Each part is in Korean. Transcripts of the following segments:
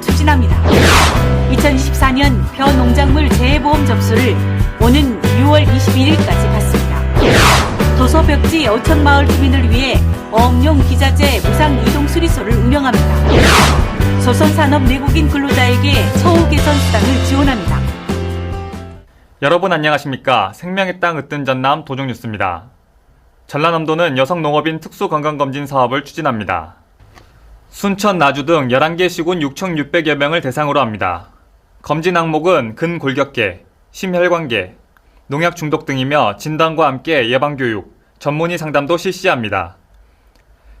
추진합니다. 2024년 벼 농작물 재해보험 접수를 오는 6월 21일까지 받습니다. 도서벽지 5천 마을 주민을 위해 어업용 기자재 무상 이동 수리소를 운영합니다. 조선산업 내국인 근로자에게 처우 개선 수당을 지원합니다. 여러분 안녕하십니까? 생명의 땅 으뜸 전남 도종뉴스입니다. 전라남도는 여성 농업인 특수 건강검진 사업을 추진합니다. 순천, 나주 등 11개 시군 6,600여 명을 대상으로 합니다. 검진 항목은 근골격계, 심혈관계, 농약 중독 등이며 진단과 함께 예방교육, 전문의 상담도 실시합니다.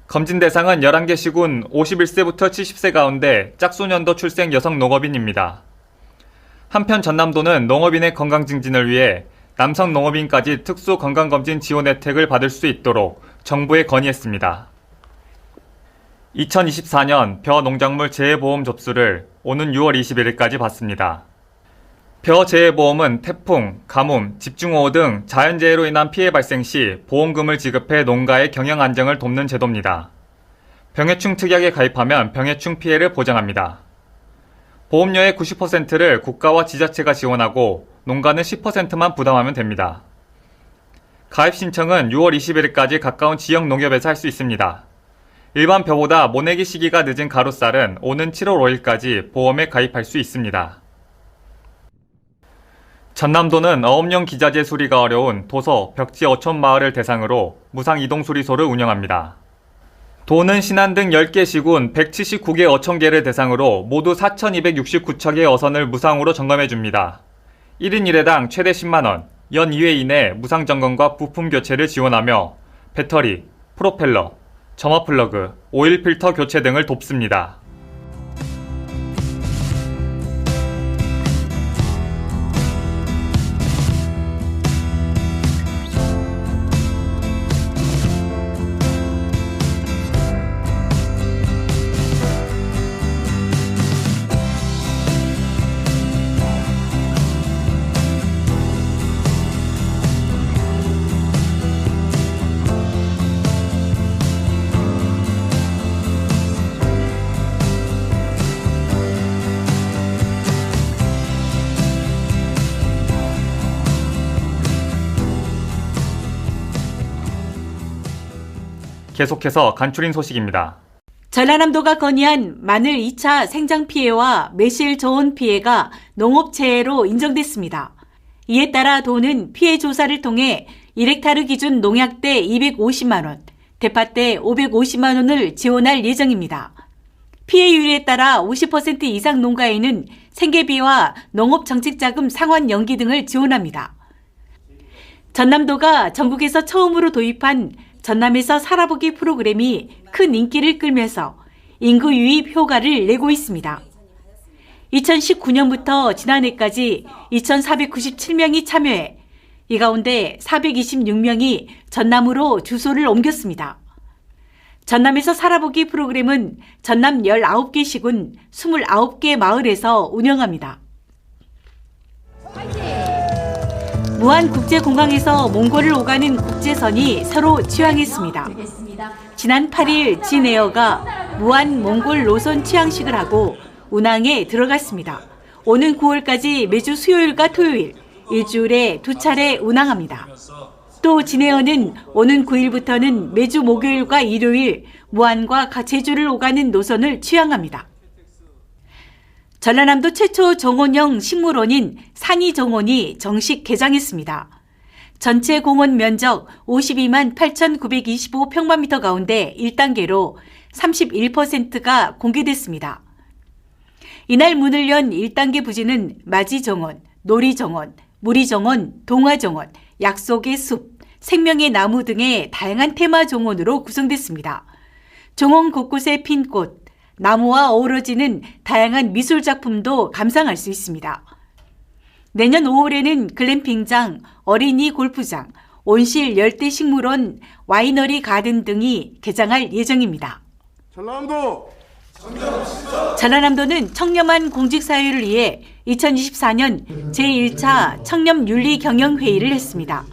검진 대상은 11개 시군 51세부터 70세 가운데 짝소년도 출생 여성 농업인입니다. 한편 전남도는 농업인의 건강 증진을 위해 남성 농업인까지 특수 건강검진 지원 혜택을 받을 수 있도록 정부에 건의했습니다. 2024년 벼 농작물 재해보험 접수를 오는 6월 21일까지 받습니다. 벼 재해보험은 태풍, 가뭄, 집중호우 등 자연재해로 인한 피해 발생 시 보험금을 지급해 농가의 경영 안정을 돕는 제도입니다. 병해충 특약에 가입하면 병해충 피해를 보장합니다. 보험료의 90%를 국가와 지자체가 지원하고 농가는 10%만 부담하면 됩니다. 가입 신청은 6월 21일까지 가까운 지역 농협에서 할 수 있습니다. 일반 벼보다 모내기 시기가 늦은 가로쌀은 오는 7월 5일까지 보험에 가입할 수 있습니다. 전남도는 어업용 기자재 수리가 어려운 도서, 벽지 어촌 마을을 대상으로 무상 이동 수리소를 운영합니다. 도는 신안 등 10개 시군 179개 어촌계를 대상으로 모두 4,269척의 어선을 무상으로 점검해 줍니다. 1인 1회당 최대 10만 원, 연 2회 이내 무상 점검과 부품 교체를 지원하며 배터리, 프로펠러, 점화 플러그, 오일 필터 교체 등을 돕습니다. 계속해서 간추린 소식입니다. 전라남도가 건의한 마늘 2차 생장 피해와 매실 저온 피해가 농업재해로 인정됐습니다. 이에 따라 도는 피해 조사를 통해 1헥타르 기준 농약대 250만 원, 대파대 550만 원을 지원할 예정입니다. 피해율에 따라 50% 이상 농가에는 생계비와 농업정책자금 상환 연기 등을 지원합니다. 전남도가 전국에서 처음으로 도입한 전남에서 살아보기 프로그램이 큰 인기를 끌면서 인구 유입 효과를 내고 있습니다. 2019년부터 지난해까지 2,497명이 참여해 이 가운데 426명이 전남으로 주소를 옮겼습니다. 전남에서 살아보기 프로그램은 전남 19개 시군 29개 마을에서 운영합니다. 무안 국제공항에서 몽골을 오가는 국제선이 서로 취항했습니다. 지난 8일 진에어가 무안 몽골 노선 취항식을 하고 운항에 들어갔습니다. 오는 9월까지 매주 수요일과 토요일 일주일에 두 차례 운항합니다. 또 진에어는 오는 9일부터는 매주 목요일과 일요일 무안과 제주를 오가는 노선을 취항합니다. 전라남도 최초 정원형 식물원인 산이정원이 정식 개장했습니다. 전체 공원 면적 52만 8,925평방미터 가운데 1단계로 31%가 공개됐습니다. 이날 문을 연 1단계 부지는 마지정원, 놀이정원, 무리정원, 동화정원, 약속의 숲, 생명의 나무 등의 다양한 테마 정원으로 구성됐습니다. 정원 곳곳에 핀 꽃, 나무와 어우러지는 다양한 미술 작품도 감상할 수 있습니다. 내년 5월에는 글램핑장, 어린이 골프장, 온실 열대 식물원, 와이너리 가든 등이 개장할 예정입니다. 전남도 전라남도는 청렴한 공직사회를 위해 2024년 제1차 청렴윤리 경영회의를 했습니다.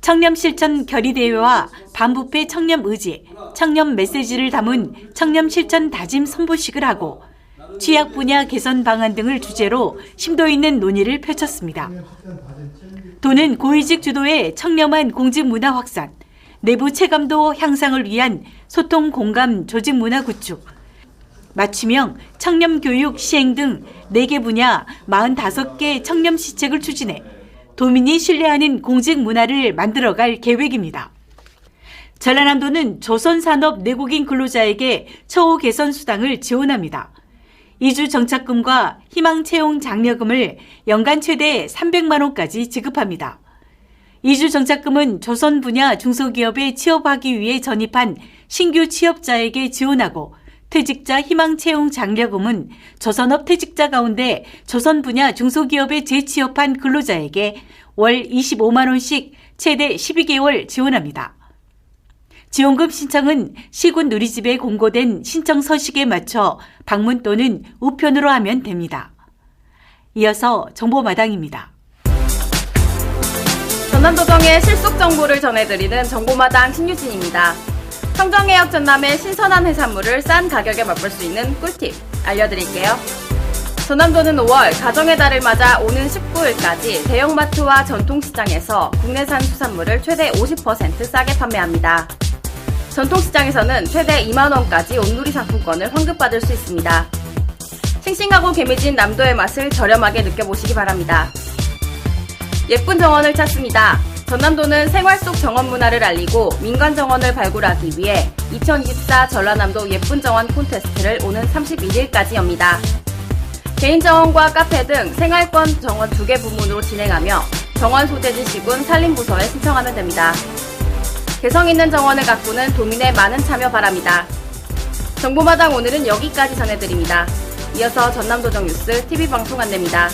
청렴 실천 결의대회와 반부패 청렴 의지, 청렴 메시지를 담은 청렴 실천 다짐 선보식을 하고 취약 분야 개선 방안 등을 주제로 심도 있는 논의를 펼쳤습니다. 도는 고위직 주도의 청렴한 공직 문화 확산, 내부 체감도 향상을 위한 소통 공감 조직 문화 구축, 맞춤형 청렴 교육 시행 등 4개 분야 45개 청렴 시책을 추진해 도민이 신뢰하는 공직 문화를 만들어갈 계획입니다. 전라남도는 조선산업 내국인 근로자에게 처우 개선 수당을 지원합니다. 이주 정착금과 희망 채용 장려금을 연간 최대 300만 원까지 지급합니다. 이주 정착금은 조선 분야 중소기업에 취업하기 위해 전입한 신규 취업자에게 지원하고 퇴직자 희망 채용 장려금은 조선업 퇴직자 가운데 조선 분야 중소기업에 재취업한 근로자에게 월 25만 원씩 최대 12개월 지원합니다. 지원금 신청은 시군 누리집에 공고된 신청 서식에 맞춰 방문 또는 우편으로 하면 됩니다. 이어서 정보마당입니다. 전남도정의 실속 정보를 전해드리는 정보마당 신유진입니다. 청정해역 전남의 신선한 해산물을 싼 가격에 맛볼 수 있는 꿀팁 알려드릴게요. 전남도는 5월 가정의 달을 맞아 오는 19일까지 대형마트와 전통시장에서 국내산 수산물을 최대 50% 싸게 판매합니다. 전통시장에서는 최대 2만원까지 온누리 상품권을 환급받을 수 있습니다. 싱싱하고 개미진 남도의 맛을 저렴하게 느껴보시기 바랍니다. 예쁜 정원을 찾습니다. 전남도는 생활 속 정원 문화를 알리고 민간 정원을 발굴하기 위해 2024 전라남도 예쁜 정원 콘테스트를 오는 31일까지 엽니다. 개인 정원과 카페 등 생활권 정원 두 개 부문으로 진행하며 정원 소재지 시군 산림부서에 신청하면 됩니다. 개성 있는 정원을 가꾸는 도민의 많은 참여 바랍니다. 정보마당 오늘은 여기까지 전해드립니다. 이어서 전남도정 뉴스 TV 방송 안내입니다.